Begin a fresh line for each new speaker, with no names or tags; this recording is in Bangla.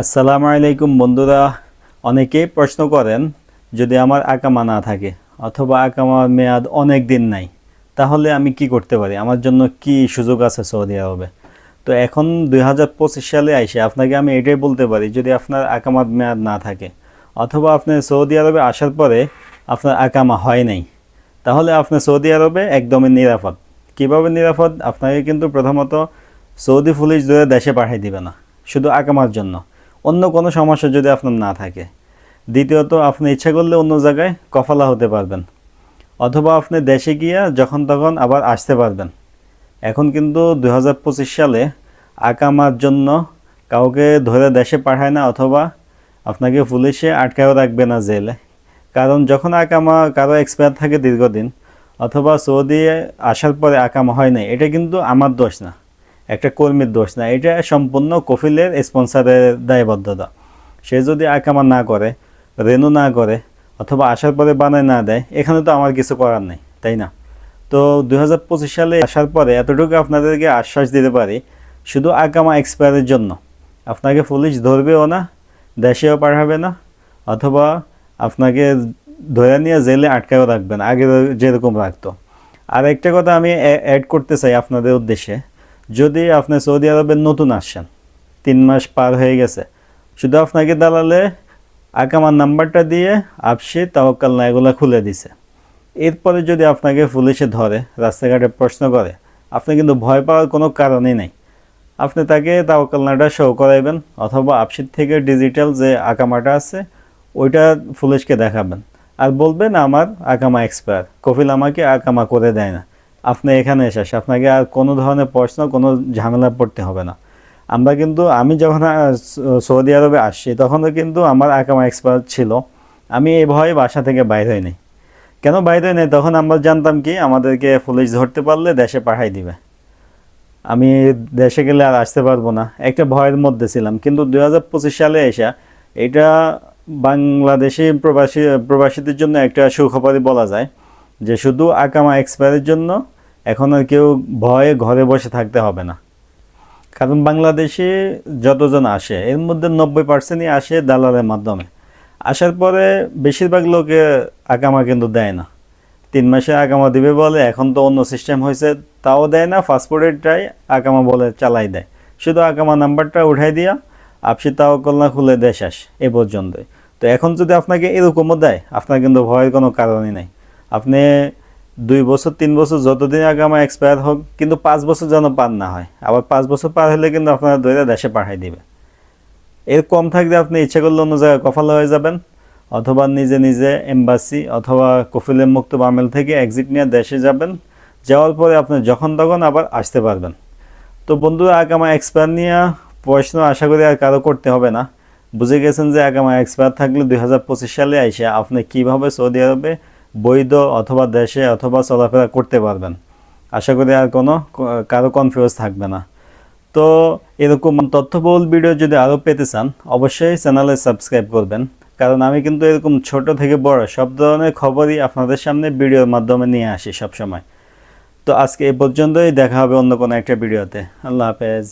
আসসালামু আলাইকুম বন্ধুরা। অনেকেই প্রশ্ন করেন, যদি আমার আকামা না থাকে অথবা আকামার মেয়াদ অনেক দিন নাই, তাহলে আমি কি করতে পারি? আমার জন্য কি সুযোগ আছে সৌদি আরবে? তো এখন দু হাজার পঁচিশ সালে আইসে আপনাকে আমি এটাই বলতে পারি, যদি আপনার আকামার মেয়াদ না থাকে অথবা আপনি সৌদি আরবে আসার পরে আপনার আকামা হয় নাই, তাহলে আপনি সৌদি আরবে একদমই নিরাপদ। কীভাবে নিরাপদ? আপনাকে কিন্তু প্রথমত সৌদি পুলিশ ধরে দেশে পাঠিয়ে দিবে না, শুধু আকামার জন্য। অন্য কোনো সমস্যা যদি আপনার না থাকে। দ্বিতীয়ত, আপনি ইচ্ছা করলে অন্য জায়গায় কফালা হতে পারবেন। অথবা আপনি দেশে গিয়ে যখন তখন আবার আসতে পারবেন। এখন কিন্তু দু হাজার পঁচিশ সালে আকামার জন্য কাউকে ধরে দেশে পাঠায় না অথবা আপনাকে পুলিশে আটকায়ও রাখবে না জেলে। কারণ যখন আকামা কারও এক্সপায়ার থাকে দীর্ঘদিন, অথবা সৌদি আসার পরে আকামা হয় নাই, এটা কিন্তু আমার দোষ না। একটা কর্মীর দোষ না, এটা সম্পূর্ণ কফিলের স্পন্সারের দায়বদ্ধতা। সে যদি আকামা না করে, রেনু না করে, অথবা আসার পরে বানায় না দেয়, এখানে তো আমার কিছু করার নেই, তাই না? তো দু হাজার পঁচিশ সালে আসার পরে এতটুকু আপনাদেরকে আশ্বাস দিতে পারি, শুধু আকামা এক্সপায়ারের জন্য। আপনাকে পুলিশ ধরবেও না, দেশেও পাঠাবে না, অথবা আপনাকে ধরে নিয়ে জেলে আটকায়ও রাখবেন আগে যেরকম রাখতো। আর একটা কথা আমি অ্যাড করতে চাই আপনাদের উদ্দেশ্যে। যদি আপনি সৌদি আরবের নতুন আসছেন, তিন মাস পার হয়ে গেছে, শুধু আপনাকে দালালে আকামার নাম্বারটা দিয়ে আপসি, তাওয়াক্কাল না, এগুলো খুলে দিছে। এরপরে যদি আপনাকে পুলিশে ধরে, রাস্তাঘাটে প্রশ্ন করে, আপনি কিন্তু ভয় পাওয়ার কোনো কারণই নেই। আপনি তাকে তাওয়াক্কালনাটা শো করাইবেন, অথবা আপসির থেকে ডিজিটাল যে আকামাটা আছে, ওইটা পুলিশকে দেখাবেন। আর বলবেন, আমার আকামা এক্সপায়ার কফিল আমাকে আকামা করে দেয় না। আপনি এখানে এসে আসে। আপনাকে আর কোনো ধরনের প্রশ্ন কোনো ঝামেলা পড়তে হবে না। আমরা কিন্তু, আমি যখন সৌদি আরবে আসছি, তখনও কিন্তু আমার আকামা এক্সপায়ার ছিল। আমি এই ভয়ে বাসা থেকে বাইর হইনি কেন বাইরে নেই? তখন আমরা জানতাম কি, আমাদেরকে পুলিশ ধরতে পারলে দেশে পাঠাই দিবে। আমি দেশে গেলে আর আসতে পারব না। একটা ভয়ের মধ্যে ছিলাম। কিন্তু দু হাজার পঁচিশ সালে এসে এটা বাংলাদেশি প্রবাসী, প্রবাসীদের জন্য একটা সুখবরই বলা যায় যে, শুধু আকামা এক্সপায়ারের জন্য এখন আর কেউ ভয়ে ঘরে বসে থাকতে হবে না। কারণ বাংলাদেশে যতজন আসে, এর মধ্যে নব্বই পার্সেন্টই আসে দালালের মাধ্যমে। আসার পরে বেশিরভাগ লোকে আকামা কিন্তু দেয় না। তিন মাসে আকামা দিবে বলে এখন তো অন্য সিস্টেম হয়েছে, তাও দেয় না, পাসপোর্টেরটাই আকামা বলে চালাই দেয়। শুধু আকামা নাম্বারটা উঠাই দিয়া আপসি তাও কল্যাণ খুলে দেশ আস এ পর্যন্তই। তো এখন যদি আপনাকে এরকমও দেয়, আপনার কিন্তু ভয়ের কোনো কারণই নাই। আপনি দুই বছর, তিন বছর যতদিন আগে আমার এক্সপায়ার হোক, কিন্তু পাঁচ বছর যেন পার না হয়। আবার পাঁচ বছর পার হলে কিন্তু আপনারা ধরে দেশে পাঠাই দিবে এর কম থাকলে আপনি ইচ্ছে করলে অন্য জায়গায় কফালা হয়ে যাবেন, অথবা নিজে নিজে এম্বাসি অথবা কফিলের মুক্ত বামেল থেকে এক্সিট নিয়ে দেশে যাবেন। যাওয়ার পরে আপনি যখন তখন আবার আসতে পারবেন। তো বন্ধুরা আগামা এক্সপায়ার নিয়ে প্রশ্ন আশা করি আর কারও করতে হবে না। বুঝে গেছেন যে আগামা এক্সপায়ার থাকলে দুই হাজার পঁচিশ সালে আইসে আপনি কীভাবে সৌদি আরবে বৈধ অথবা দেশে অথবা চলাফেরা করতে পারবেন। আশা করি আর কোনো, কারও কনফিউজ থাকবে না। তো এরকম তথ্যবহুল ভিডিও যদি আরও পেতে চান, অবশ্যই চ্যানেলে সাবস্ক্রাইব করবেন। কারণ আমি কিন্তু এরকম ছোট থেকে বড় সব ধরনের খবরই আপনাদের সামনে ভিডিওর মাধ্যমে নিয়ে আসি সব সময় তো আজকে এ পর্যন্তই, দেখা হবে অন্য কোনো একটা ভিডিওতে আল্লাহ হাফেজ।